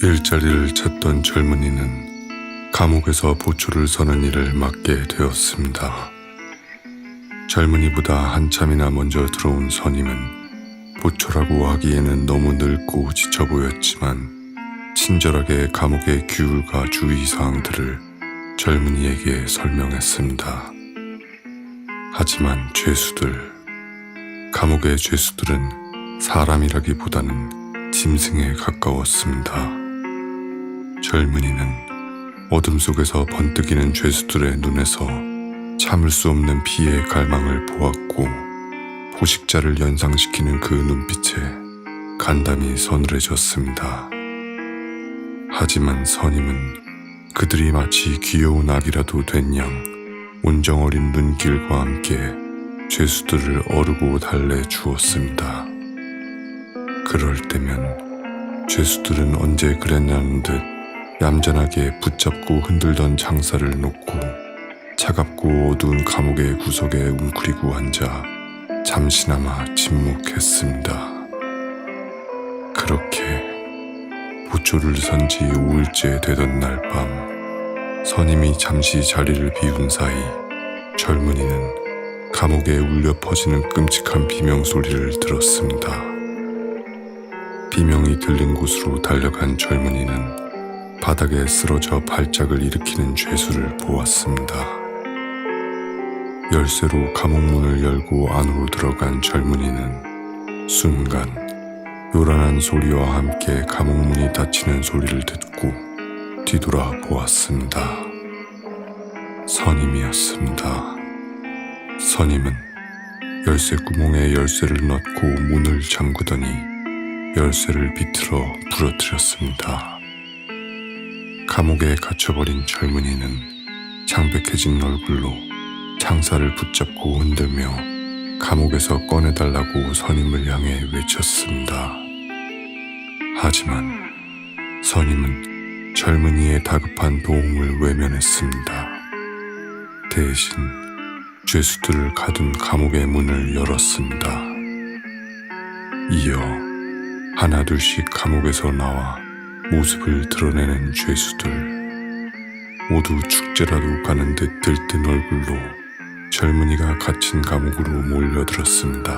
일자리를 찾던 젊은이는 감옥에서 보초를 서는 일을 맡게 되었습니다. 젊은이보다 한참이나 먼저 들어온 선임은 보초라고 하기에는 너무 늙고 지쳐 보였지만 친절하게 감옥의 규율과 주의사항들을 젊은이에게 설명했습니다. 하지만 죄수들, 감옥의 죄수들은 사람이라기보다는 짐승에 가까웠습니다. 젊은이는 어둠 속에서 번뜩이는 죄수들의 눈에서 참을 수 없는 피의 갈망을 보았고 포식자를 연상시키는 그 눈빛에 간담이 서늘해졌습니다. 하지만 선임은 그들이 마치 귀여운 아기라도 된 양 온정 어린 눈길과 함께 죄수들을 어르고 달래 주었습니다. 그럴 때면 죄수들은 언제 그랬냐는 듯 얌전하게 붙잡고 흔들던 장사를 놓고 차갑고 어두운 감옥의 구석에 웅크리고 앉아 잠시나마 침묵했습니다. 그렇게 보초를 선 지 5일째 되던 날 밤, 선임이 잠시 자리를 비운 사이 젊은이는 감옥에 울려 퍼지는 끔찍한 비명 소리를 들었습니다. 비명이 들린 곳으로 달려간 젊은이는 바닥에 쓰러져 발작을 일으키는 죄수를 보았습니다. 열쇠로 감옥 문을 열고 안으로 들어간 젊은이는 순간 요란한 소리와 함께 감옥 문이 닫히는 소리를 듣고 뒤돌아 보았습니다. 선임이었습니다. 선임은 열쇠 구멍에 열쇠를 넣고 문을 잠그더니 열쇠를 비틀어 부러뜨렸습니다. 감옥에 갇혀버린 젊은이는 창백해진 얼굴로 창사를 붙잡고 흔들며 감옥에서 꺼내달라고 선임을 향해 외쳤습니다. 하지만 선임은 젊은이의 다급한 도움을 외면했습니다. 대신 죄수들을 가둔 감옥의 문을 열었습니다. 이어 하나둘씩 감옥에서 나와 모습을 드러내는 죄수들. 모두 축제라도 가는 듯 들뜬 얼굴로 젊은이가 갇힌 감옥으로 몰려들었습니다.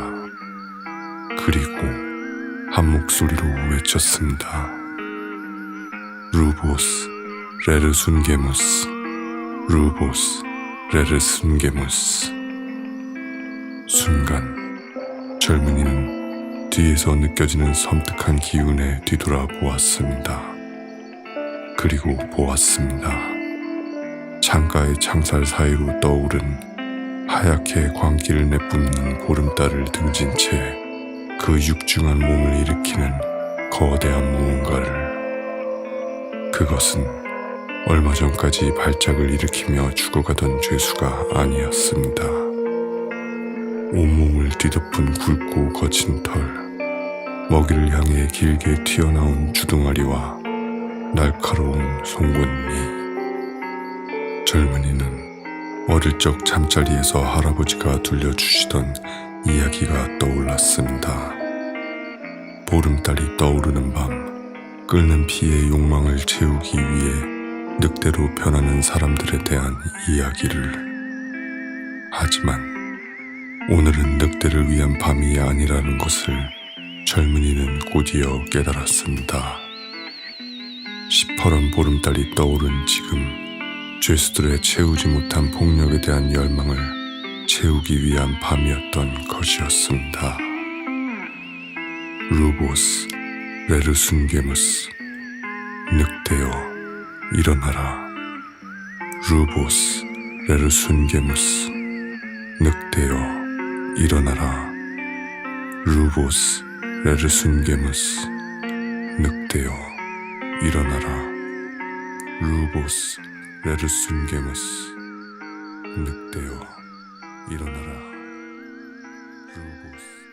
그리고 한 목소리로 외쳤습니다. 루보스, 레르순게무스, 루보스, 레르순게무스. 순간 젊은이는 뒤에서 느껴지는 섬뜩한 기운에 뒤돌아 보았습니다. 그리고 보았습니다. 창가의 창살 사이로 떠오른 하얗게 광기를 내뿜는 보름달을 등진 채 그 육중한 몸을 일으키는 거대한 무언가를 그것은 얼마 전까지 발작을 일으키며 죽어가던 죄수가 아니었습니다. 온몸을 뒤덮은 굵고 거친 털, 먹이를 향해 길게 튀어나온 주둥아리와 날카로운 송곳니. 젊은이는 어릴 적 잠자리에서 할아버지가 들려주시던 이야기가 떠올랐습니다. 보름달이 떠오르는 밤, 끓는 피의 욕망을 채우기 위해 늑대로 변하는 사람들에 대한 이야기를. 하지만 오늘은 늑대를 위한 밤이 아니라는 것을 젊은이는 곧이어 깨달았습니다. 시퍼런 보름달이 떠오른 지금 죄수들의 채우지 못한 폭력에 대한 열망을 채우기 위한 밤이었던 것이었습니다. 루보스, 레르순게무스, 늑대여, 일어나라. 루보스, 레르순게무스, 늑대여, 일어나라. 루보스, 레르순게무스, 늑대여, 일어나라. 루보스, 레르순게무스, 늑대여, 일어나라. 루보스.